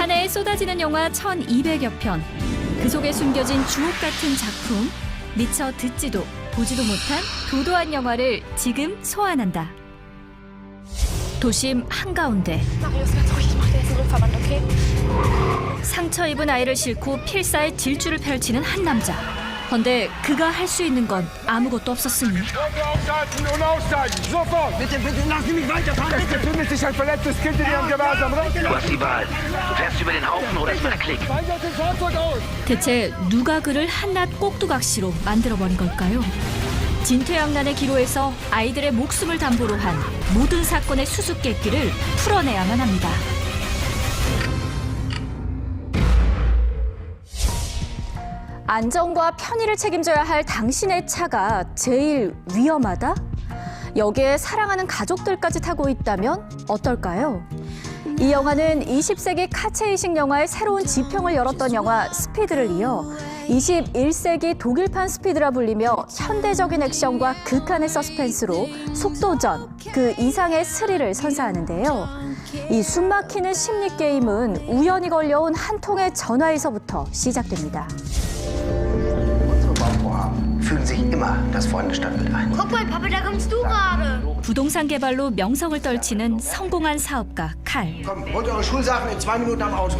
한 해에 쏟아지는 영화 1200여 편. 그 속에 숨겨진 주옥 같은 작품. 미처 듣지도 보지도 못한 도도한 영화를 지금 소환한다. 도심 한가운데? 상처 입은 아이를 싣고 필사의 질주를 펼치는 한 남자. 헌데 그가 할 수 있는 건 아무것도 없었으니! 대체 누가 그를 한낱 꼭두각시로 만들어버린 걸까요? 진퇴양난의 기로에서 아이들의 목숨을 담보로 한 모든 사건의 수수께끼를 풀어내야만 합니다. 안전과 편의를 책임져야 할 당신의 차가 제일 위험하다? 여기에 사랑하는 가족들까지 타고 있다면 어떨까요? 이 영화는 20세기 카체이식 영화의 새로운 지평을 열었던 영화 스피드를 이어 21세기 독일판 스피드라 불리며 현대적인 액션과 극한의 서스펜스로 속도전, 그 이상의 스릴을 선사하는데요. 이 숨막히는 심리 게임은 우연히 걸려온 한 통의 전화에서부터 시작됩니다. Fügen sich immer das vorhandene Stadtbild ein. Guck mal, Papa, da kommst du gerade. 부동산 개발로 명성을 떨치는 성공한 사업가 칼. Komm, holt eure Schulsachen in zwei Minuten am Auto.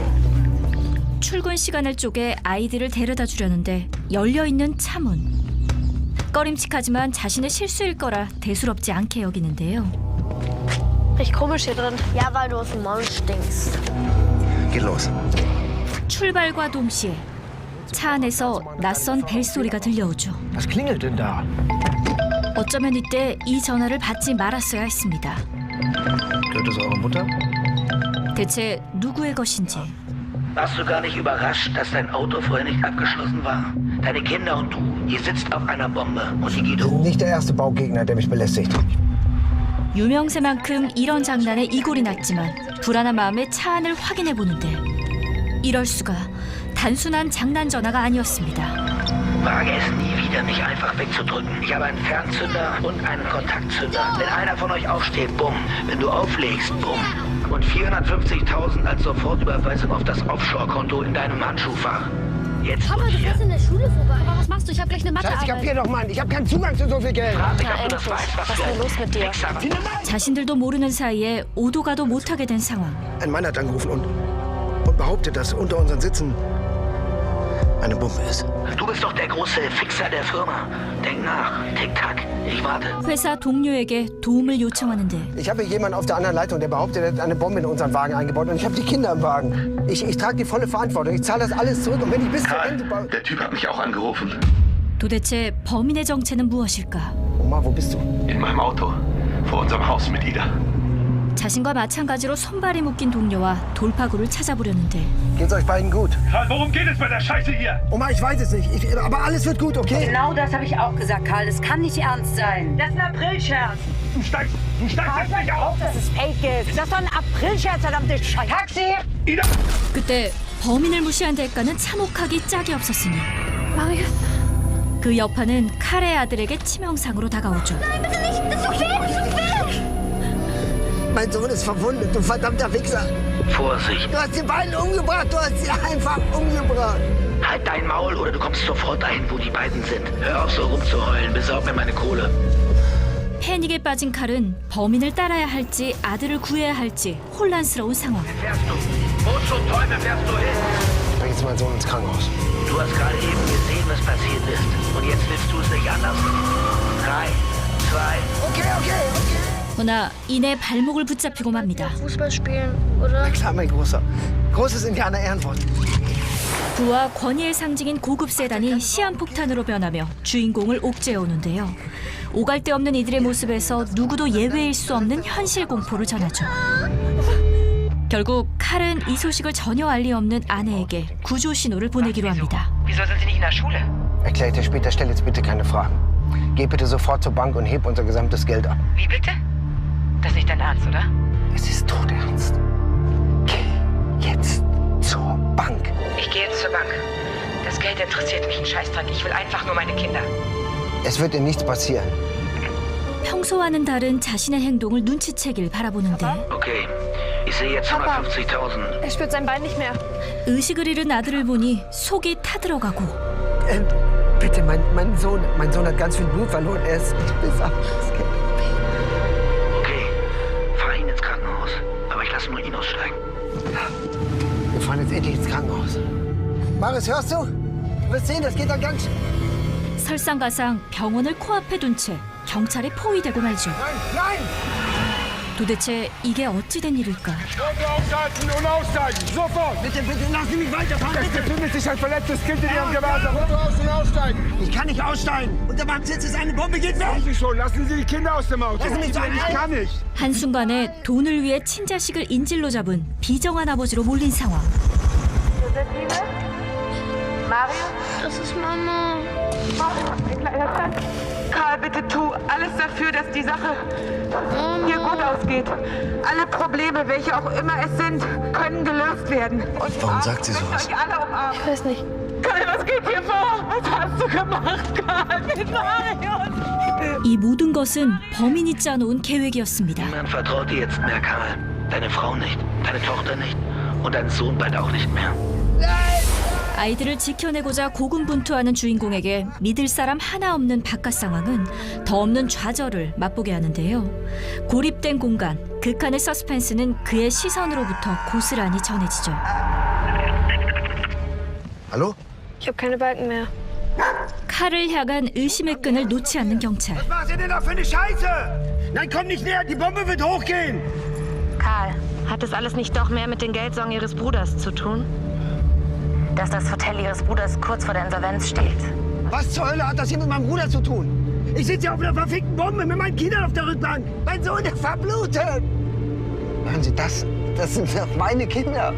출근 시간을 쪼개 아이들을 데려다 주려는데 열려 있는 차문. 꺼림칙하지만 자신의 실수일 거라 대수롭지 않게 여기는데요. Riecht komisch hier drin. Ja, weil du aus dem Maul stinkst. Geht los. 출발과 동시에 차 안에서 낯선 벨 소리가 들려오죠. Klingelt denn da? 어쩌면 이때 이 전화를 받지 말았어야 했습니다. 대체 누구의 것인지 Warst du gar nicht überrascht, dass dein Auto vorher nicht abgeschlossen war? Deine Kinder und du, ihr sitzt auf einer Bombe und die geht hoch. Nicht der erste Baugegner, der mich belästigt. 유명세만큼 이런 장난에 이골이 났지만 불안한 마음에 차 안을 확인해 보는데 이럴 수가 단순한 장난 전화가 아니었습니다. Wage es nie wieder, mich einfach wegzudrücken. Ich habe einen Fernzünder und einen Kontaktzünder. Wenn einer von euch aufsteht, bumm. Wenn du auflegst, bumm. Und 450.000 als Sofortüberweisung auf das Offshore-Konto in deinem Handschuhfach. Jetzt Papa, und du hier. fährst in der Schule vorbei. Aber was machst du? Ich hab gleich eine Scheiße, Mathearbeit. kapier doch, Mann. Ich habe keinen Zugang zu so viel Geld. Frag mich, Na, ob du das endlich. weißt, was, Was du ist denn los mit dir? Wichser. 자신들도 모르는 사이에 오도 가도 못하게 된 상황. Ein Mann hat angerufen und, und behauptet, dass unter unseren Sitzen eine Bombe ist. Du bist doch der große Fixer der Firma. Denk nach. Tick-Tack. Ich warte. 회사 동료에게 도움을 요청하는데 Ich habe hier jemanden auf der anderen Leitung, der behauptet, er hat eine Bombe in unseren Wagen eingebaut und ich habe die Kinder im Wagen. Ich, ich trage die volle Verantwortung. Ich zahle das alles zurück und wenn ich bis zum Ende... Karl, der Typ hat mich auch angerufen. 도대체 범인의 정체는 무엇일까? Oma, wo bist du? In meinem Auto. Vor unserem Haus mit Ida. 자신과 마찬가지로 손발이 묶인 동료와 돌파구를 찾아보려는데 Geht's euch beiden gut? Karl, worum geht es bei der Scheiße hier? Oma, ich weiß es nicht. Ich, aber alles wird gut, okay? Genau das habe ich auch gesagt, Karl. Das kann nicht ernst sein. Das ist ein Aprilscherz. Du steigst, du steigst jetzt nicht auf! Das ist Fake ist. Das ist doch ein Aprilscherz, verdammte Scheiße. Taxi! Ida! 그때 범인을 무시한 대가는 참혹하기 짝이 없었으니 Marius. 그 여파는 칼의 아들에게 치명상으로 다가오죠. Mein Sohn ist verwundet, du verdammter Wichser. Vorsicht. Du hast die beiden umgebracht, du hast sie einfach umgebracht. Halt dein Maul oder du kommst sofort dahin, wo die beiden sind. Hör auf so rumzuheulen. Besorg mir meine Kohle. 패닉에 빠진 칼은 범인을 따라야 할지 아들을 구해야 할지 혼란스러운 상황. Fährst du? Wo zum Teufel fährst du hin? Bring jetzt meinen Sohn ins Krankenhaus. Du hast gerade eben gesehen, was passiert ist. Und jetzt willst du es nicht anders? Drei, zwei, Okay, 허나 이내 발목을 붙잡히고 맙니다. Fußball spielen, oder? Klar, mein Großer. Großes Indianer Ehrenwort. 부와 권위의 상징인 고급 세단이 시한폭탄으로 변하며 주인공을 옥죄어오는데요. 오갈 데 없는 이들의 모습에서 누구도 예외일 수 없는 현실 공포를 전하죠. 결국 칼은 이 소식을 전혀 알리 없는 아내에게 구조 신호를 보내기로 합니다. Wieso sind Sie nicht in der Schule? Erklär ich dir später, stell jetzt bitte keine Fragen. Geh bitte sofort zur Bank und heb unser gesamtes Geld ab. Wie bitte? Das ist nicht dein Ernst, oder? Es ist todernst. Geh jetzt zur Bank. Ich gehe jetzt zur Bank. Das Geld interessiert mich ein Scheißdreck. Ich will einfach nur meine Kinder. Es wird dir nichts passieren. 평소와는 다른 자신의 행동을 눈치채길 바라보는데 Okay, Ich sehe jetzt 150.000. Er spürt sein Bein nicht mehr. 의식을 잃은 아들을 보니 속이 타들어가고 Ähm, bitte, mein, mein Sohn, mein Sohn hat ganz viel Blut verloren. Er ist bis auf Jetzt endlich ins Krankenhaus. Marius, hörst du? Du wirst sehen, das geht dann ganz... 설상가상 병원을 코앞에 둔 채 경찰에 포위되고 말죠. Nein, nein! 도대체 이게 어찌 된 일일까? Motor aufschalten und aussteigen. Sofort. Bitte, bitte, lassen Sie mich weiterfahren. Es befindet sich ein verletztes Kind in Ihrem Gewahrsam. Motor aus und aussteigen. Ich kann nicht aussteigen. Unter meinem Sitz ist eine Bombe. Geht weg. Sagen Sie schon, lassen Sie die Kinder aus dem Auto. Lassen Sie mich sagen, Ich kann nicht. 한순간에 돈을 위해 친자식을 인질로 잡은 비정한 아버지로 몰린 상황. Das ist Mama. Karl, bitte tu alles dafür, dass die Sache hier gut ausgeht. Alle Probleme, welche auch immer es sind, können gelöst werden. Und Warum sagt sie sowas? Euch alle umarmen. Ich weiß nicht. Karl, was geht hier vor? Was hast du gemacht, Karl? Mit Marius? 이 모든 것은 범인이 짜놓은 계획이었습니다. Niemand vertraut dir jetzt mehr, Karl. Deine Frau nicht, deine Tochter nicht und dein Sohn bald auch nicht mehr. 아이들을 지켜내고자 고군분투하는 주인공에게 믿을 사람 하나 없는 바깥 상황은 더 없는 좌절을 맛보게 하는데요. 고립된 공간, 극한의 서스펜스는 그의 시선으로부터 고스란히 전해지죠. Hallo? Ich habe keine Balken mehr. 칼을 향한 의심의 끈을 놓지 않는 경찰. Was war denn da für eine Scheiße? Nein, komm nicht näher. Die Bombe wird hochgehen. Karl, hat das alles nicht doch mehr mit den Geldsorgen Ihres Bruders zu tun? Dass das Hotel Ihres Bruders kurz vor der Insolvenz steht. Was zur Hölle hat das hier mit meinem Bruder zu tun? Ich sitze hier auf einer verfickten Bombe mit meinen Kindern auf der Rückbank. Mein Sohn, der verblutet! Hören Sie, das, das sind doch meine Kinder.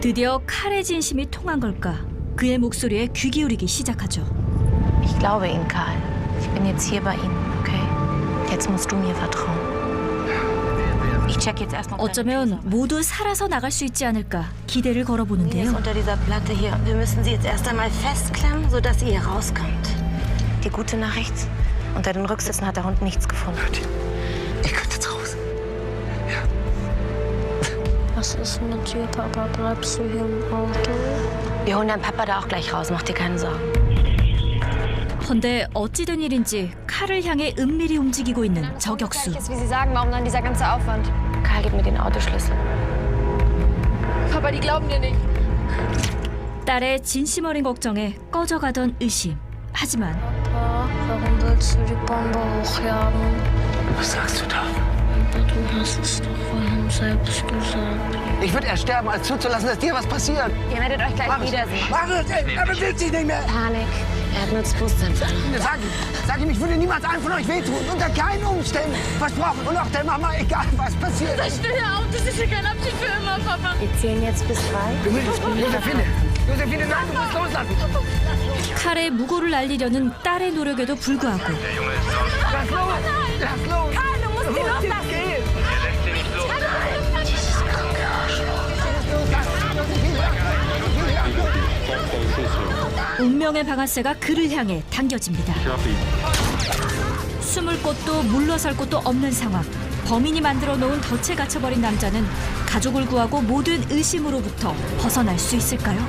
드디어 칼의 진심이 통한 걸까? 그의 목소리에 귀 기울이기 시작하죠. Ich glaube Ihnen, Karl. Ich bin jetzt hier bei Ihnen, okay? Jetzt musst du mir vertrauen. 어쩌면 모두 살아서 나갈 수 있지 않을까 기대를 걸어보는데요. unter dieser Platte hier. Wir müssen sie jetzt erst einmal festklemmen, sodass sie hier rauskommt. Die gute Nachricht: Unter den Rücksitzen hat der Hund nichts gefunden. Ich könnte jetzt raus. Was ist mit dir, Papa? Bleibst du hier im Auto? Wir holen deinen Papa da auch gleich raus. Mach dir keine Sorgen. 헌데 어찌된 일인지 칼을 향해 은밀히 움직이고 있는 저격수. Ist, wie Sie sagen, warum dann dieser ganze Aufwand? Gib mir den Autoschlüssel. Papa, die glauben dir nicht. 딸의 진심 어린 걱정에 꺼져가던 의심. 하지만 Papa, warum willst du die Bombe hochjagen? Was sagst du da? Du hast es doch vorhin selbst gesagt. Ich würde erst sterben, als zuzulassen, dass dir was passiert. ihr werdet euch gleich wiedersehen. Marius, ey, er bewegt sich nicht mehr. Panik. Er hat nur das Bewusstsein verloren. Sag ihm, sag ihm, ich würde niemals einem von euch wehtun. Unter keinen Umständen. Versprochen. Und auch der Mama, egal was passiert. Stell dir auf, das ist hier kein Abschied für immer, Papa. Wir zählen jetzt bis drei. Josephine, Josephine, nein, du musst loslassen. 칼에 무고를 날리려는 딸의 노력에도 불구하고 Lass los. Lass los. Karl, du musst ihn loslassen. 운명의 방아쇠가 그를 향해 당겨집니다. 숨을 곳도 물러설 곳도 없는 상황. 범인이 만들어 놓은 덫에 갇혀버린 남자는 가족을 구하고 모든 의심으로부터 벗어날 수 있을까요?